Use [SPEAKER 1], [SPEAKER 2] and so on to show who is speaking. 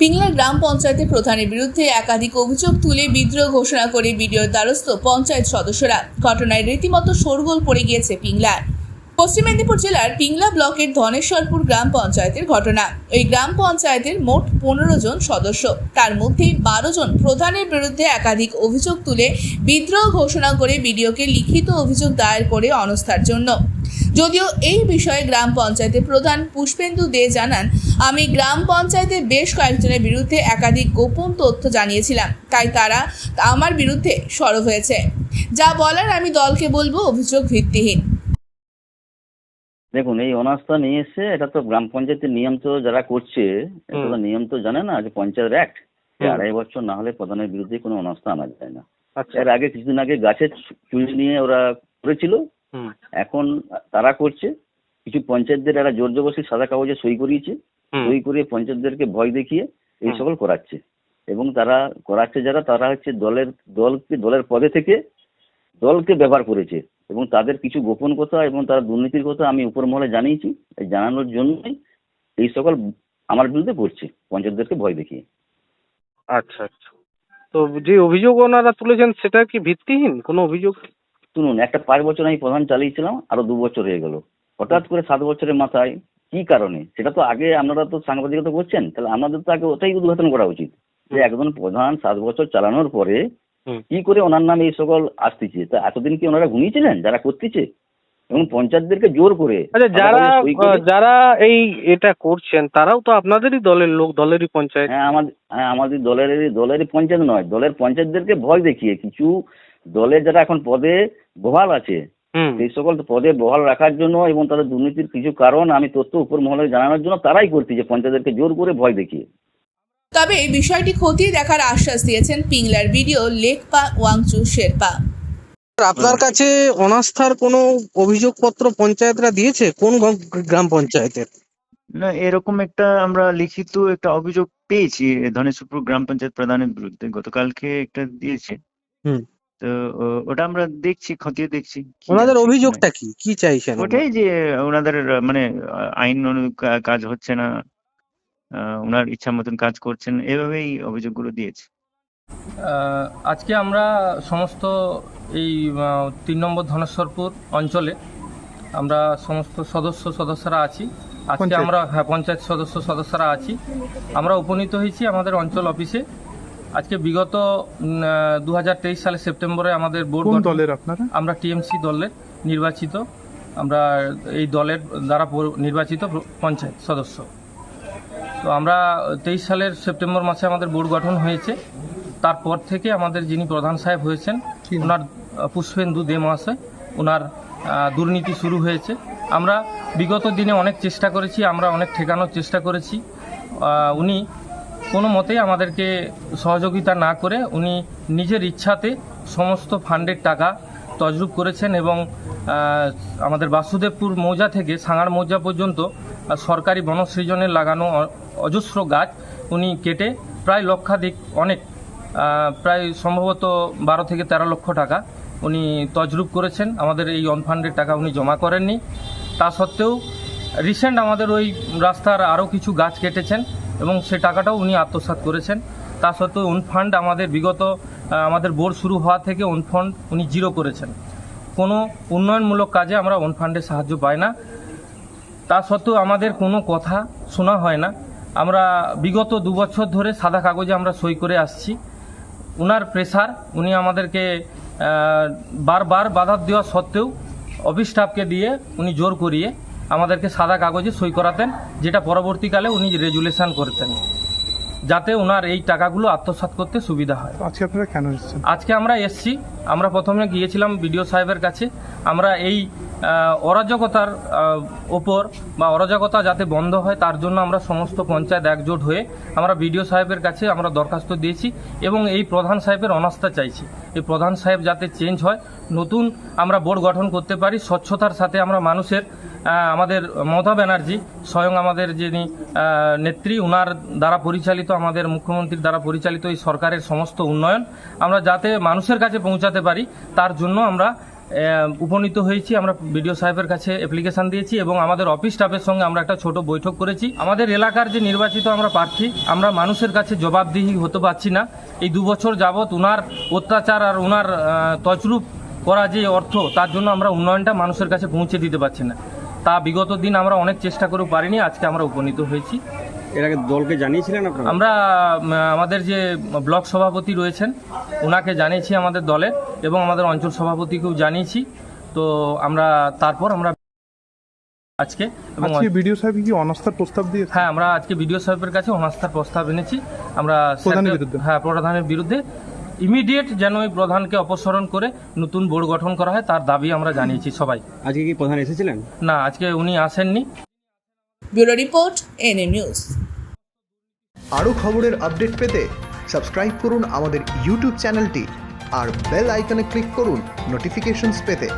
[SPEAKER 1] পিংলা গ্রাম পঞ্চায়েতের প্রধানের বিরুদ্ধে একাধিক অভিযোগ তুলে বিদ্রোহ ঘোষণা করে বিডিওর দ্বারস্থ পঞ্চায়েত সদস্যরা। ঘটনায় রীতিমতো শোরগোল পড়ে গিয়েছে পিংলার। পশ্চিম মেদিনীপুর জেলার পিংলা ব্লকের ধনেশ্বরপুর গ্রাম পঞ্চায়েতের ঘটনা। ওই গ্রাম পঞ্চায়েতের মোট পনেরো জন সদস্য। তার মধ্যে বারো জন প্রধানের বিরুদ্ধে একাধিক অভিযোগ তুলে বিদ্রোহ ঘোষণা করে বিডিওকে লিখিত অভিযোগ দায়ের করে অনস্থার জন্য। যদিও এই বিষয়ে গ্রাম পঞ্চায়েতের প্রধান পুষ্পেন্দু দে জানান, আমি গ্রাম পঞ্চায়েতের বেশ কয়েকজনের বিরুদ্ধে একাধিক গোপন তথ্য জানিয়েছিলাম, তাই তারা আমার বিরুদ্ধে সরব হয়েছে। যা বলার আমি দলকে বলব, অভিযোগ ভিত্তিহীন।
[SPEAKER 2] দেখুন এই অনাস্থা নিয়ে এসে এটা তো গ্রাম পঞ্চায়েতের নিয়ম তো যারা করছে এটা তো নিয়ম তো জানে না যে পঞ্চায়েত অ্যাক্ট। আড়াই বছর না হলে প্রধানের বিরুদ্ধে কোনো অনাস্থা আনা যায় না।
[SPEAKER 3] আচ্ছা।
[SPEAKER 2] এর আগে কিছুদিন আগে গাছের চুরি নিয়ে ওরা করেছিল। এখন তারা করছে। কিছু পঞ্চায়েতদের এরা জোর জবরদস্তি সাদা কাগজে সই করিয়েছে। সই করিয়ে পঞ্চায়েতদেরকে ভয় দেখিয়ে এই সকল করাচ্ছে। এবং তারা করাচ্ছে যারা তারা হচ্ছে দলের দলকে দলের পদে থেকে দলকে ব্যবহার করেছে। এবং তাদের কিছু গোপন কথা এবং তার দুর্নীতির কথা আমি উপর মহলে জানিয়েছি এই জানানোর জন্যই এই সকল আমার বিরুদ্ধে করছে। পঞ্চায়েতদেরকে ভয় দেখিয়ে।
[SPEAKER 3] আচ্ছা আচ্ছা। তো যে অভিযোগ ওনারা তুলেছেন সেটা কি ভিত্তিহীন? কোনো অভিযোগ?
[SPEAKER 2] শুনুন একটা পাঁচ বছর আমি প্রধান চালিয়েছিলাম আরও দু বছর হয়ে গেল। হঠাৎ করে সাত বছরের মাথায় কি কারণে? সেটা তো আগে আপনারা তো সাংবাদিকতা করছেন তাহলে আমাদের তো আগে ওটাই উদ্ঘাটন করা উচিত। যে একজন প্রধান সাত বছর চালানোর পরে। কি করে ওনার নামে এই সকল আসতেছে? তা এতদিন কি ওনারা ঘুমিয়েছিলেন যারা করতেছে? এবং পঞ্চায়েতদেরকে জোর করে
[SPEAKER 3] আচ্ছা যারা যারা এই এটা করছেন তারাও তো আপনাদেরই দলের লোক দলেরই পঞ্চায়েত।
[SPEAKER 2] হ্যাঁ আমাদের হ্যাঁ আমাদের দলের দলেরই পঞ্চায়েত নয় দলের পঞ্চায়েতদেরকে ভয় দেখিয়ে কিছু দলের যারা এখন পদে বহাল আছে সেই সকল পদে বহাল রাখার জন্য এবং তাদের দুর্নীতির কিছু কারণ আমি তথ্য উপর মহলে জানানোর জন্য তারাই করছে যে পঞ্চায়েতদেরকে জোর করে ভয় দেখিয়ে।
[SPEAKER 1] তবে এই বিষয়টি খতিয়ে দেখার আশ্বাস দিয়েছেন পিংলার ভিডিও লেকপা ওয়াংচু শেরপা।
[SPEAKER 3] আপনার কাছে অনাস্থার কোনো অভিযোগপত্র পঞ্চায়েতরা দিয়েছে? কোন গ্রাম পঞ্চায়েতের?
[SPEAKER 4] না এরকম একটা আমরা লিখিত একটা অভিযোগ পেয়েছি ধনেশপুর গ্রাম পঞ্চায়েত প্রধানের বিরুদ্ধে। গতকালকে একটা দিয়েছে।
[SPEAKER 3] হুম।
[SPEAKER 4] তো ওটা আমরা দেখছি খতিয়ে দেখছি।
[SPEAKER 3] ওনাদের। অভিযোগটা কি? কি চাইছেন?
[SPEAKER 4] ওটাই যে ওনাদের মানে আইন অনু- কাজ হচ্ছে না। ওনার ইচ্ছা মতন কাজ করছেন এভাবেই অভিযোগগুলো দিয়েছে।
[SPEAKER 5] আহ, আজকে আমরা সমস্ত এই তিন নম্বর ধনেশ্বরপুর অঞ্চলে আমরা সমস্ত সদস্য সদস্যরা আছি। আজকে আমরা হ্যাঁ পঞ্চায়েত সদস্য সদস্যরা আছি। আমরা উপনীত হয়েছি আমাদের অঞ্চল অফিসে। আজকে বিগত দু সালে সেপ্টেম্বরে আমাদের বোর্ড
[SPEAKER 6] দলের আপনারা?
[SPEAKER 5] আমরা টিএমসি দলের নির্বাচিত। আমরা এই দলের দ্বারা নির্বাচিত পঞ্চায়েত সদস্য। তো আমরা তেইশ সালের সেপ্টেম্বর মাসে আমাদের বোর্ড গঠন হয়েছে। তারপর থেকে আমাদের যিনি প্রধান সাহেব হয়েছেন ওনার পুষ্পেন্দু দে মহাশয় ওনার দুর্নীতি শুরু হয়েছে। আমরা বিগত দিনে অনেক চেষ্টা করেছি আমরা অনেক ঠেকানোর চেষ্টা করেছি। উনি কোনো মতেই আমাদেরকে সহযোগিতা না করে উনি নিজের ইচ্ছাতে সমস্ত ফান্ডের টাকা তজরুপ করেছেন এবং আমাদের বাসুদেবপুর মৌজা থেকে সাঙার মৌজা পর্যন্ত সরকারি বনসৃজনে লাগানো অজস্র গাছ উনি কেটে প্রায় লক্ষাধিক, অনেক প্রায় সম্ভবত বারো থেকে তেরো লক্ষ টাকা উনি তজরুপ করেছেন। আমাদের এই অনফান্ডের টাকা উনি জমা করেননি। তা সত্ত্বেও রিসেন্ট আমাদের ওই রাস্তার আরও কিছু গাছ কেটেছেন এবং সে টাকাটাও উনি আত্মসাৎ করেছেন। তা সত্ত্বেও উনফান্ড আমাদের বিগত আমাদের বোর্ড শুরু হওয়া থেকে উনফান্ড উনি জিরো করেছেন। কোনো উন্নয়নমূলক কাজে আমরা ওনফান্ডের সাহায্য পাই না। তা সত্ত্বেও আমাদের কোনো কথা শোনা হয় না। আমরা বিগত দু বছর ধরে সাদা কাগজে আমরা সই করে আসছি। উনার প্রেসার উনি আমাদেরকে বারবার বাধা দেওয়া সত্ত্বেও অফিস স্টাফকে দিয়ে উনি জোর করিয়ে আমাদেরকে সাদা কাগজে সই করাতেন, যেটা পরবর্তীকালে উনি রেজুলেশন করতেন। যাতে ওনার এই টাকাগুলো আত্মসাৎ করতে সুবিধা হয়।
[SPEAKER 6] আজকে আপনারা কেন এসেছেন?
[SPEAKER 5] আজকে আমরা এসছি আমরা প্রথমে গিয়েছিলাম বিডিও সাহেবের কাছে। আমরা এই অরাজকতার ওপর বা অরাজকতা যাতে বন্ধ হয় তার জন্য আমরা সমস্ত পঞ্চায়েত একজোট হয়ে আমরা বিডিও সাহেবের কাছে আমরা দরখাস্ত দিয়েছি এবং এই প্রধান সাহেবের অনাস্থা চাইছি। এই প্রধান সাহেব যাতে চেঞ্জ হয় নতুন আমরা বোর্ড গঠন করতে পারি স্বচ্ছতার সাথে আমরা মানুষের আমাদের মমতা ব্যানার্জি স্বয়ং আমাদের যিনি নেত্রী, উনার দ্বারা পরিচালিত, আমাদের মুখ্যমন্ত্রীর দ্বারা পরিচালিত এই সরকারের সমস্ত উন্নয়ন আমরা যাতে মানুষের কাছে পৌঁছাতে পারি, তার জন্য আমরা উপনীত হয়েছি। আমরা বিডিও সাহেবের কাছে অ্যাপ্লিকেশন দিয়েছি এবং আমাদের অফিস স্টাফের সঙ্গে আমরা একটা ছোট বৈঠক করেছি। আমাদের এলাকার যে নির্বাচিত আমরা প্রার্থী, আমরা মানুষের কাছে জবাবদিহি হতে পারছি না। এই দু বছর যাবৎ উনার অত্যাচার আর উনার তছরূপ করা যে অর্থ, তার জন্য আমরা উন্নয়নটা মানুষের কাছে পৌঁছে দিতে পারছি না। তা বিগত দিন আমরা অনেক চেষ্টা করেও পারিনি আজকে আমরা উপনীত হয়েছি।
[SPEAKER 6] এর আগে দলকে জানিয়েছিলেন আপনারা?
[SPEAKER 5] আমরা আমাদের যে ব্লক সভাপতি রয়েছেন ওনাকে জানিয়েছি আমাদের দলের এবং আমাদের অঞ্চল সভাপতিকেও জানিয়েছি। তো আমরা তারপর আমরা আজকে এবং
[SPEAKER 7] আজকে বিডিও সাহেব কি অনাস্থার প্রস্তাব দিয়েছে
[SPEAKER 5] হ্যাঁ আমরা আজকে বিডিও সাহেবের কাছে অনাস্থার প্রস্তাব এনেছি। আমরা? হ্যাঁ প্রধানের বিরুদ্ধে। ইমিডিয়েট যেন ওই প্রধানকে অপসারণ করে নতুন বোর্ড গঠন করা হয় তার দাবি আমরা জানিয়েছি সবাই।
[SPEAKER 6] আজকে কি প্রধান এসেছিলেন?
[SPEAKER 5] না আজকে উনি আসেননি।
[SPEAKER 1] Bureau report NA news.
[SPEAKER 8] আরও খবরের আপডেট পেতে সাবস্ক্রাইব করুন আমাদের ইউটিউব চ্যানেলটি আর বেল আইকনে ক্লিক করুন নোটিফিকেশনস পেতে।